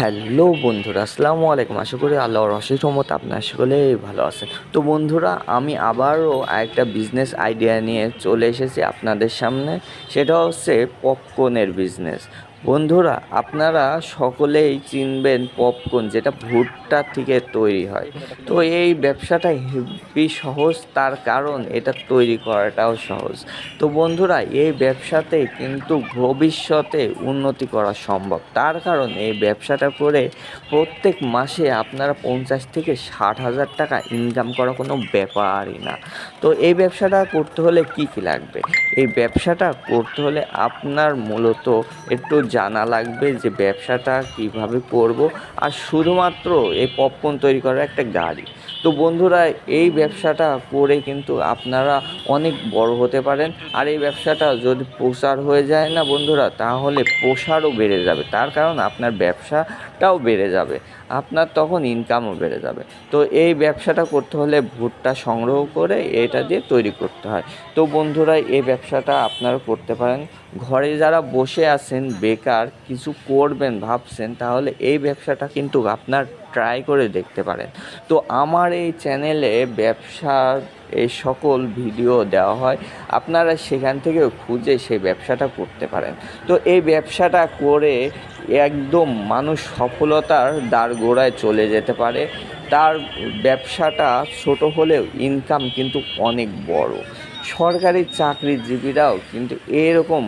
Hello বন্ধুরা, আসসালামু আলাইকুম। আশা করি আল্লাহর অশেষ রহমত আপনার সকলে ভালো আছেন। তো বন্ধুরা, আমি আবারও একটা বিজনেস আইডিয়া নিয়ে চলে এসেছি আপনাদের সামনে। সেটা হচ্ছে পপকর্নের বিজনেস বন্ধুরা, আপনারা সকলেই চিনবেন পপকর্ন, যেটা ভুট্টা থেকে তৈরি হয়। তো এই ব্যবসাটা হেবি সহজ, তার কারণ এটা তৈরি করাটাও সহজ। তো বন্ধুরা, এই ব্যবসাতে কিন্তু ভবিষ্যতে উন্নতি করা সম্ভব। তার কারণ, এই ব্যবসাটা করে প্রত্যেক মাসে আপনারা পঞ্চাশ থেকে ষাট হাজার টাকা ইনকাম করা কোনো ব্যাপারই না। তো এই ব্যবসাটা করতে হলে কি কি লাগবে? এই ব্যবসাটা করতে হলে আপনার মূলত একটু জানা লাগবে যে ব্যবসাটা কীভাবে করব। আর শুধুমাত্র এই পপকর্ন তৈরি করার একটা গাড়ি। তো বন্ধুরা, এই ব্যবসাটা করে কিন্তু আপনারা অনেক বড় হতে পারেন। আর এই ব্যবসাটা যদি প্রসার হয়ে যায় না বন্ধুরা, তাহলে প্রসারও বেড়ে যাবে। তার কারণ আপনার ব্যবসাটাও বেড়ে যাবে। আপনার তখন ইনকামও বেড়ে যাবে। তো এই ব্যবসাটা করতে হলে ভুট্টা সংগ্রহ করে এটা দিয়ে তৈরি করতে হয়। তো বন্ধুরা, এই ব্যবসাটা আপনারা করতে পারেন। ঘরে যারা বসে আছেন, বেকার, কিছু করবেন, ভাবছেন, তাহলে এই ব্যবসাটা কিন্তু আপনার ট্রাই করে দেখতে পারেন। তো আমার এই চ্যানেলে ব্যবসার এই সকল ভিডিও দেওয়া হয়। আপনারা সেখান থেকে খুঁজে সেই ব্যবসাটা করতে পারেন। তো এই ব্যবসাটা করে একদম মানুষ সফলতার দ্বার গোড়ায় চলে যেতে পারে। তার ব্যবসাটা ছোট হলেও ইনকাম কিন্তু অনেক বড়। সরকারি চাকরিজীবীরাও কিন্তু এরকম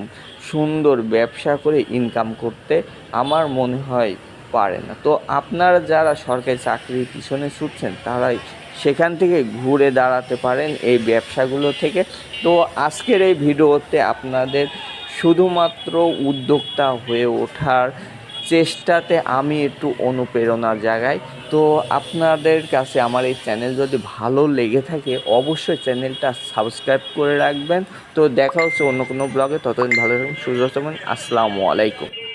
সুন্দর ব্যবসা করে ইনকাম করতে আমার মনে হয় পারে না। তো আপনারা যারা সরকারি চাকরির পিছনে ছুটছেন, তারাই সেখান থেকে ঘুরে দাঁড়াতে পারেন এই ব্যবসাগুলো থেকে। তো আজকের এই ভিডিওতে আপনাদের শুধুমাত্র উদ্যোক্তা হয়ে ওঠার চেষ্টাতে আমি একটু অনুপ্রেরণার জায়গায়। তো আপনাদের কাছে আমার এই চ্যানেল যদি ভালো লেগে থাকে, অবশ্যই চ্যানেলটা সাবস্ক্রাইব করে রাখবেন। তো দেখা হচ্ছে অন্য কোনো ব্লগে। ততদিন ভালো থাকুন, সুস্থ থাকুন। আসসালামু আলাইকুম।